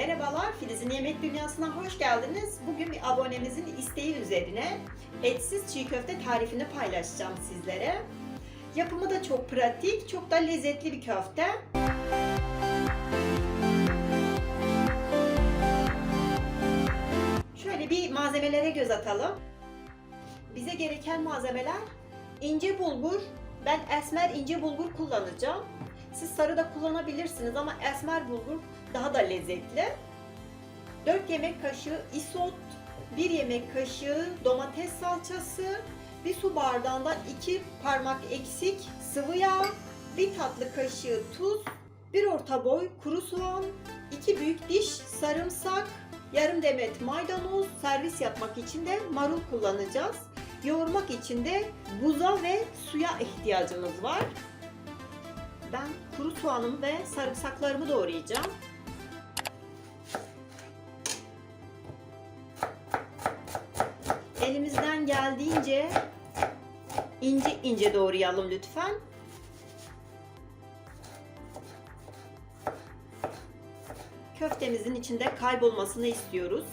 Merhabalar, Filiz'in Yemek Dünyası'na hoş geldiniz. Bugün bir abonemizin isteği üzerine etsiz çiğ köfte tarifini paylaşacağım sizlere. Yapımı da çok pratik, çok da lezzetli bir köfte. Şöyle bir malzemelere göz atalım. Bize gereken malzemeler ince bulgur. Ben esmer ince bulgur kullanacağım. Siz sarı da kullanabilirsiniz ama esmer bulgur daha da lezzetli. 4 yemek kaşığı isot, 1 yemek kaşığı domates salçası, bir su bardağından 2 parmak eksik sıvı yağ, 1 tatlı kaşığı tuz, 1 orta boy kuru soğan, 2 büyük diş sarımsak, yarım demet maydanoz, servis yapmak için de marul kullanacağız. Yoğurmak için de buza ve suya ihtiyacımız var. Ben kuru soğanımı ve sarımsaklarımı doğrayacağım. Elimizden geldiğince ince ince doğrayalım lütfen. Köftemizin içinde kaybolmasını istiyoruz.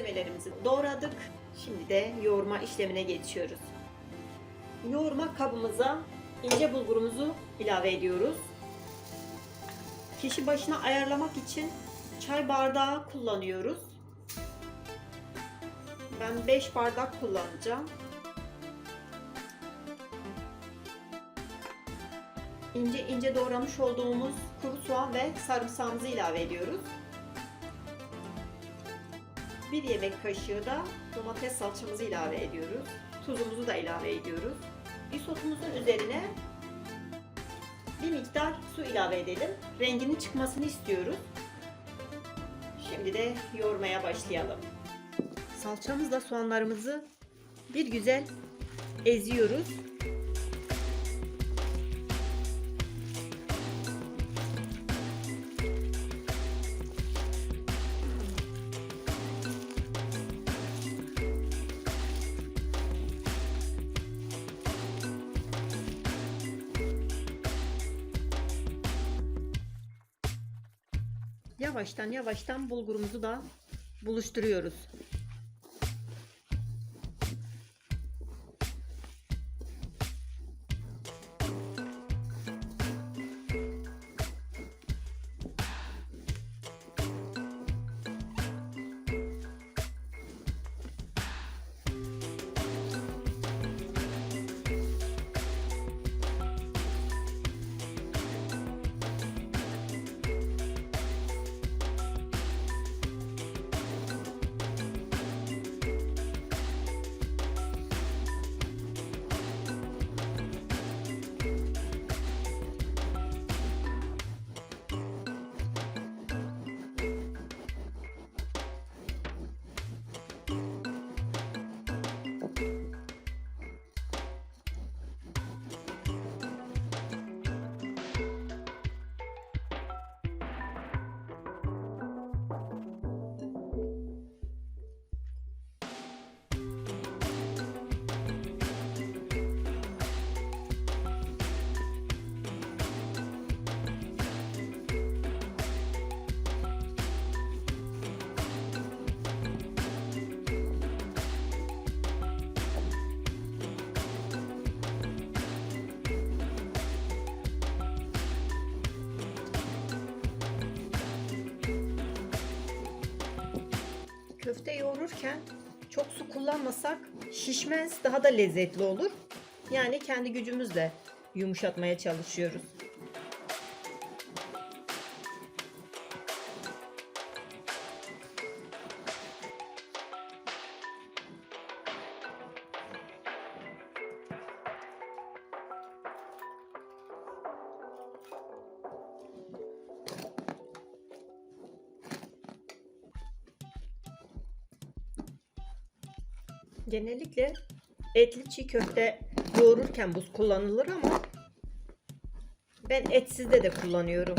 Malzemelerimizi doğradık. Şimdi de yoğurma işlemine geçiyoruz. Yoğurma kabımıza ince bulgurumuzu ilave ediyoruz. Kişi başına ayarlamak için çay bardağı kullanıyoruz. Ben 5 bardak kullanacağım. İnce ince doğramış olduğumuz kuru soğan ve sarımsağımızı ilave ediyoruz. 1 yemek kaşığı da domates salçamızı ilave ediyoruz. Tuzumuzu da ilave ediyoruz. Isotumuzun üzerine bir miktar su ilave edelim. Renginin çıkmasını istiyoruz. Şimdi de yoğurmaya başlayalım. Salçamızla soğanlarımızı bir güzel eziyoruz. Yavaştan yavaştan bulgurumuzu da buluşturuyoruz. Yoğururken çok su kullanmasak şişmez, daha da lezzetli olur. Yani kendi gücümüzle yumuşatmaya çalışıyoruz. Genellikle etli çiğ köfte yoğururken buz kullanılır ama ben etsizde de kullanıyorum.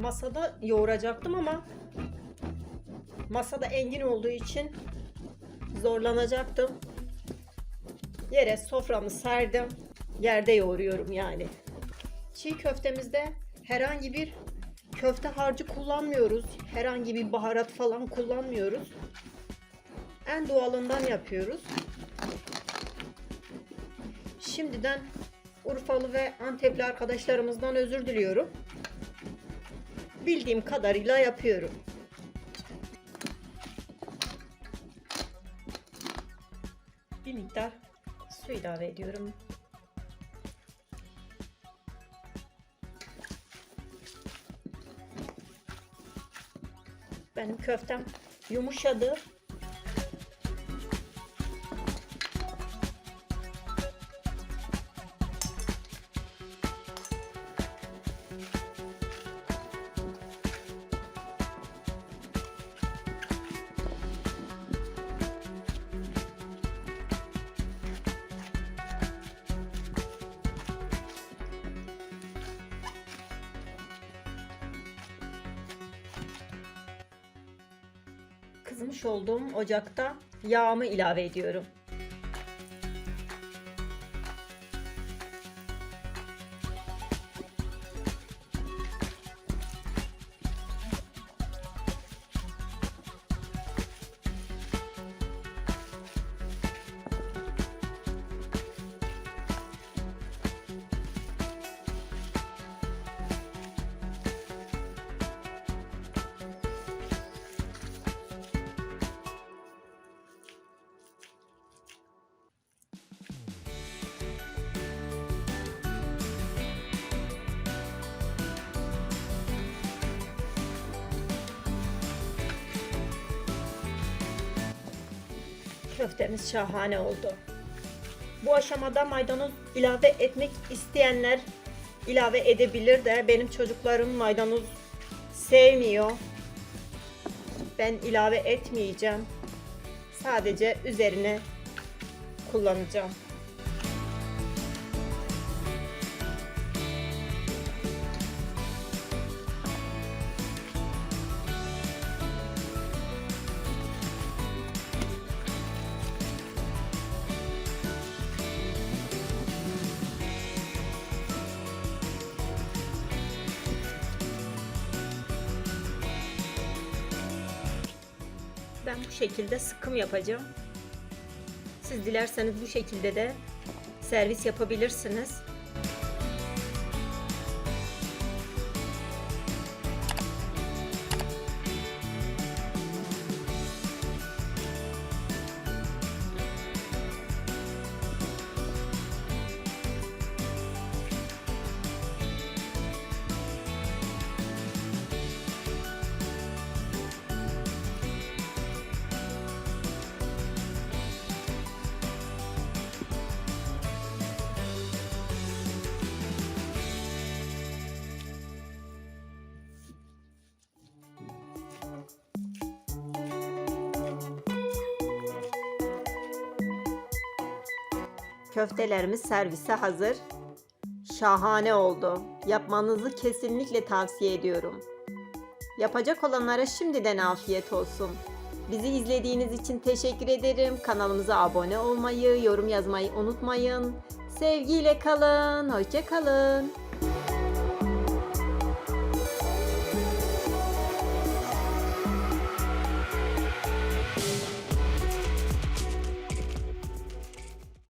Masada yoğuracaktım ama masada engin olduğu için zorlanacaktım. Yere soframı serdim. Yerde yoğuruyorum yani. Çiğ köftemizde herhangi bir köfte harcı kullanmıyoruz. Herhangi bir baharat falan kullanmıyoruz. En doğalından yapıyoruz. Şimdiden Urfalı ve Antepli arkadaşlarımızdan özür diliyorum. Bildiğim kadarıyla yapıyorum. Bir miktar su ilave ediyorum. Benim köftem yumuşadı. Kızmış olduğum ocakta yağımı ilave ediyorum. Köftemiz şahane oldu. Bu aşamada maydanoz ilave etmek isteyenler ilave edebilir de benim çocuklarım maydanoz sevmiyor. Ben ilave etmeyeceğim. Sadece üzerine kullanacağım. Ben bu şekilde sıkım yapacağım. Siz dilerseniz bu şekilde de servis yapabilirsiniz. Köftelerimiz servise hazır. Şahane oldu. Yapmanızı kesinlikle tavsiye ediyorum. Yapacak olanlara şimdiden afiyet olsun. Bizi izlediğiniz için teşekkür ederim. Kanalımıza abone olmayı, yorum yazmayı unutmayın. Sevgiyle kalın, hoşça kalın.